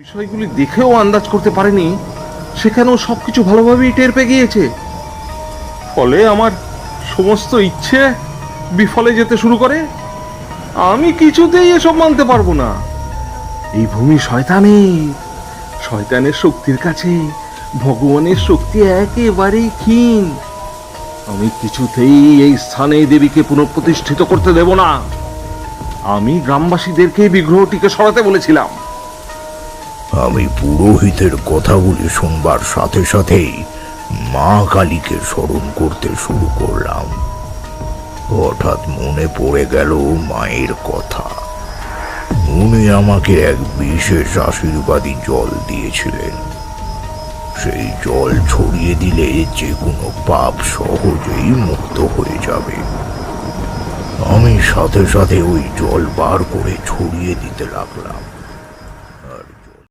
বিষয়গুলি দেখেও আন্দাজ করতে পারেনি, সেখানেও সবকিছু ভালোভাবেই টের পেয়ে গিয়েছে। ফলে আমার সমস্ত ইচ্ছে বিফলে যেতে শুরু করে। আমি কিছুতেই এসব মানতে পারব না। এই ভূমি শয়তানের শয়তানের শক্তির কাছে, ভগবানের শক্তি একেবারেই ক্ষীণ। আমি কিছুতেই এই স্থানে দেবীকে পুনঃপ্রতিষ্ঠিত করতে দেব না। আমি গ্রামবাসীদেরকে বিগ্রহটিকে সরাতে বলেছিলাম। আমি পুরোহিতের কথাগুলি শুনবার সাথে সাথেই মা কালীকে স্মরণ করতে শুরু করলাম। হঠাৎ মনে পড়ে গেল মায়ের কথা। উনি আমাকে এক বিশেষ আশীর্বাদী জল দিয়েছিলেন। সেই জল ছড়িয়ে দিলে যে কোনো পাপ সহজেই মুক্ত হয়ে যাবে। আমি সাথে সাথে ওই জল বার করে ছড়িয়ে দিতে লাগলাম।